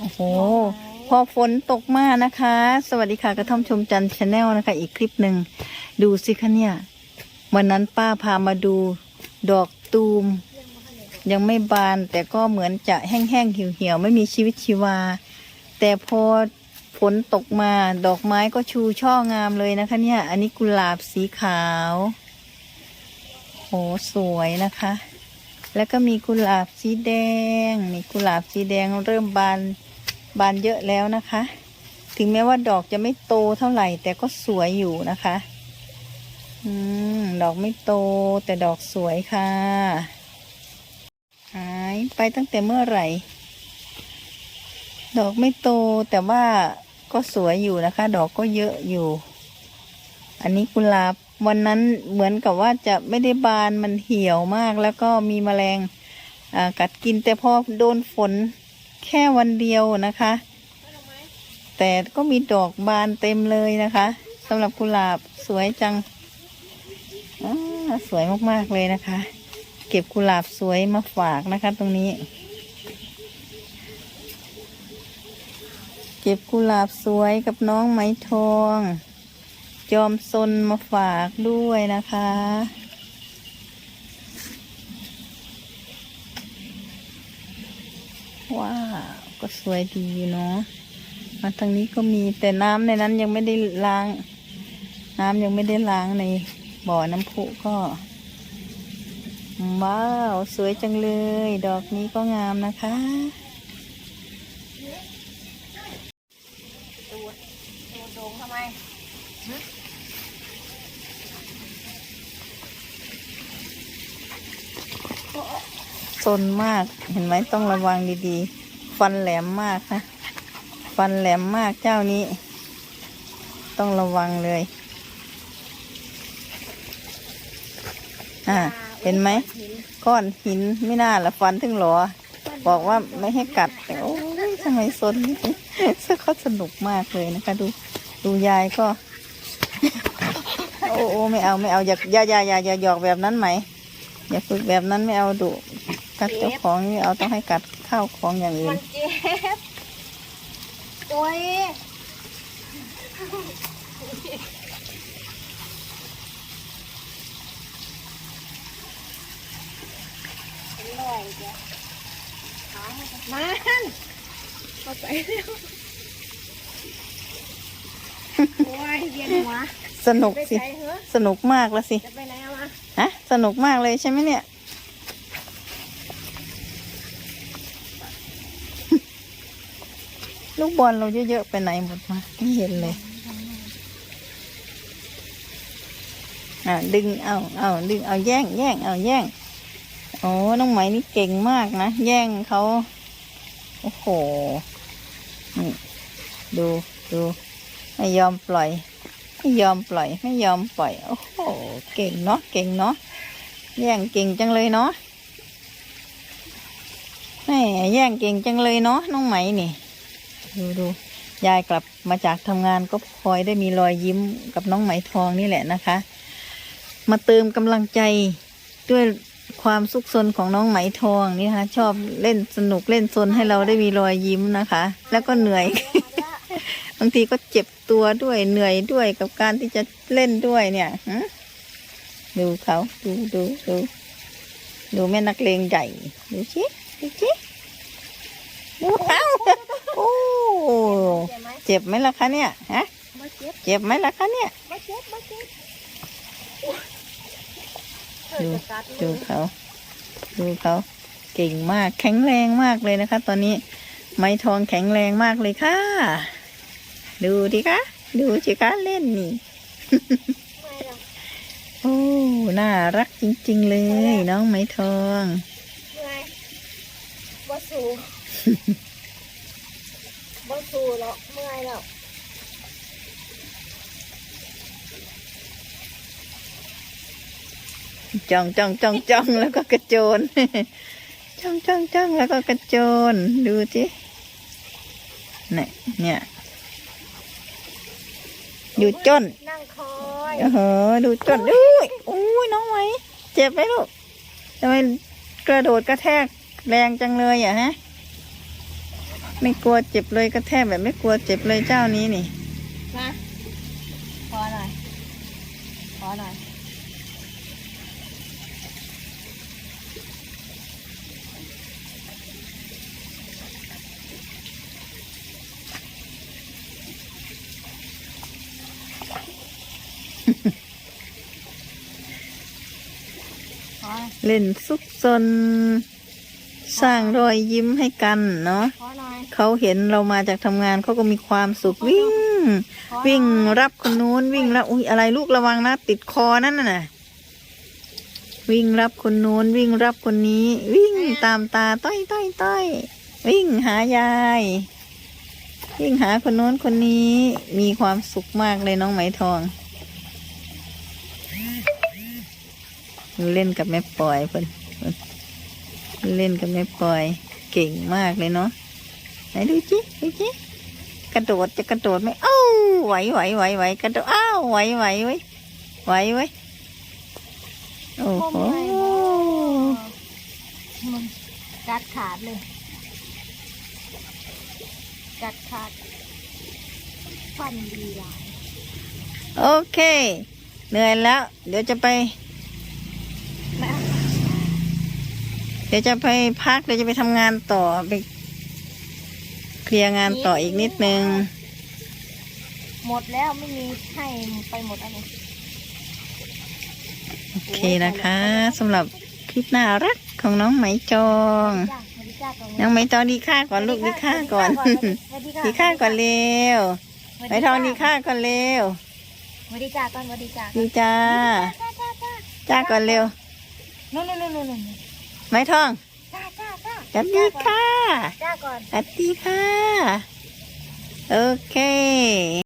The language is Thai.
โอ้โห พอฝนตกมานะคะ สวัสดีค่ะกระท่อมชมจันชาแนลนะคะ อีกคลิปหนึ่ง ดูสิคะเนี่ย วันนั้นป้าพามาดูดอกตูม ยังไม่บานแต่ก็เหมือนจะแห้งๆเหี่ยวๆ ไม่มีชีวิตชีวา แต่พอฝนตกมาดอกไม้ก็ชูช่องามเลยนะคะ เนี่ย อันนี้กุหลาบสีขาว โหสวยนะคะแล้วก็มีกุหลาบสีแดง นี่กุหลาบสีแดงเริ่มบาน บานเยอะแล้วนะคะ ถึงแม้ว่าดอกจะไม่โตเท่าไหร่ แต่ก็สวยอยู่นะคะ อืม ดอกไม่โตแต่ดอกสวยค่ะหายไปตั้งแต่เมื่อไหร่ ดอกไม่โตแต่ว่าก็สวยอยู่นะคะ ดอกก็เยอะอยู่ อันนี้กุหลาบวันนั้นเหมือนกับว่าจะไม่ได้บานมันเหี่ยวมากแล้วก็มีแมลงกัดกินแต่พอโดนฝน แค่วันเดียวนะคะ แต่ก็มีดอกบานเต็มเลยนะคะสำหรับกุหลาบสวยจังสวยมากๆเลยนะคะ เก็บกุหลาบสวยมาฝากนะคะ ตรงนี้ เก็บกุหลาบสวยกับน้องไหมทอง จอมซนมาฝากด้วยนะคะ ว้าวก็สวยดีอยู่เนาะมาทางนี้ก็มีแต่น้ำในนั้นยังไม่ได้ล้าง น้ำยังไม่ได้ล้างในบ่อน้ำพุก็ ว้าว สวยจังเลย ดอกนี้ก็งามนะคะ ดูดูโด่งทำไม ซ นมาก เห็นไหมต้องระวังดีๆ ฟันแหลมมากนะ ฟันแหลมมากเจ้านี้ ต้องระวังเลย อ่า เห็นไหมก้อนหินไม่น่าละฟันถึงหรอ บอกว่าไม่ให้กัดแต่โอ้ยทำไมซนซึ่งเขาสนุกมากเลยนะคะ ดูดูยายก็ โอ้โอ้ไม่เอาไม่เอาอย่าอย่าอย่าอย่ายาหยอกแบบนั้นไหมอย่าฝึกแบบนั้นไม่เอาดุ กัดเจ้าของนี่เอาต้องให้กัดข้าวของอย่างอื่มันนเจ็บโอ้ยเป็นรอยจ้ะขาให้กันมันเข้าใจแล้วโอ้ยเวียนหัวสนุกไปสิไหนเหรอสนุกมากแล้วสิ จะไปไหนเอามาฮะ สนุกมากเลยใช่ไหมเนี่ย ลูกบอลเราเยอะๆไปไหนหมดมาไม่เห็นเลย อ่าดึงเอาเอาดึงเอาแย่งแย่งเอาแย่งโอ้น้องไหมนี่เก่งมากนะ แย่งเขาโอ้โหนี่ดูดูไม่ยอมปล่อยไม่ยอมปล่อยไม่ยอมปล่อยโอ้โหเก่งเนาะเก่งเนาะแย่งเก่งจังเลยเนาะแหมแย่งเก่งจังเลยเนาะน้องไหมนี่ ดูดูยายกลับมาจากทำงานก็พลอยได้มีรอยยิ้มกับน้องไหมทองนี่แหละนะคะ มาเติมกำลังใจด้วยความสุขสนของน้องไหมทองนี่นะคะชอบเล่นสนุกเล่นซนให้เราได้มีรอยยิ้มนะคะ แล้วก็เหนื่อย บางทีก็เจ็บตัวด้วยเหนื่อยด้วยกับการที่จะเล่นด้วยเนี่ยดูเขาดูดูดูดูแม่นักเลงใหญ่ดูชิดูชิดูเขา เจ็บไหมเจ็บไหมล่ะคะเนี่ยฮะไม่เจ็บเจ็บไหมล่ะคะเนี่ยไม่เจ็บไม่เจ็บดูเธอจะกัดมืดูอเขาดูเขาเก่งมากแข็งแรงมากเลยนะคะ ตอนนี้ไม้ทองแข็งแรงมากเลยค่ะ ดูดิคะดูสิคะเล่นนี่ไม่หรอกโอ้น่ารักจริง ๆ เลย น้องไม้ทองเมื่อยบ่สู้บ่ สู้แล้วเมื่อยแล้วจ้องจ้องจ้องจ้องแล้วก็กระโจนจ้องจ้องจ้องแล้วก็กระโจนดูสิเนี่ยเนี่ยดูจนนั่งคอยเออดูจนอุ้ยอุ้ยน้องไหมเจ็บไหมลูกทำไมกระโดดกระแทกแรงจังเลยอะฮะ ไม่กลัวเจ็บเลยกระแทกแบบไม่กลัวเจ็บเลยเจ้านี้นี่ มาขอหน่อยขอหน่อยขอเล่นซุกซนสร้างรอยยิ้มให้กันเนาะขอหน่อย เขาเห็นเรามาจากทำงานเขาก็มีความสุขวิ่งขอหน่อยวิ่งรับคนนู้นวิ่งรับอุ้ยอะไรลูกระวังนะติดคอนั่นน่ะนะวิ่งรับคนนู้นวิ่งรับคนนี้ วิ่งตามตาต้อยต้อยต้อยวิ่งหายาย วิ่งหาคนนู้นคนนี้มีความสุขมากเลยน้องไหมทองเล่นกับแม่ปอยเพิ่นเพิ่นเล่นกับแม่ปอย เก่งมากเลยเนาะ ไหนดูจิดูจิกระโดดจะกระโดดไหมเอ้าไหวไหวไหวไหวกระโดดอ้าวไหวไหวไว้ยไหวไว้ยโอ้โอ้โหไม่มันกัดขาดเลยกัดขาดฟันดีหลายโอเค เหนื่อยแล้ว เดี๋ยวจะไปแม่เดี๋ยวจะไปพักเดี๋ยวจะไปทำงานต่อไป เคลียร์งานต่ออีกนิดนึง หมดแล้วไม่มีให้ไปหมดอะไรโอเคนะคะสำหรับคลิปน่ารักของน้องไหมจอง จ้าสวัสดีจ้าก่อนน้องไหมจองดีค่าก่อนลูกดีค่าก่อน สวัสดีค่ะดีค่าก่อนเร็วไหมทองดีค่าก่อนเร็วสวัสดีจ้าก่อนสวัสดีจ้าดีจ้าจ้าจ้าจ้าจ้าก่อนเร็วนู่นนู่นนู่นนู่นไหมทองจ้าจ้าจ้า สวัสดีค่ะสวัสดีค่ะ โอเค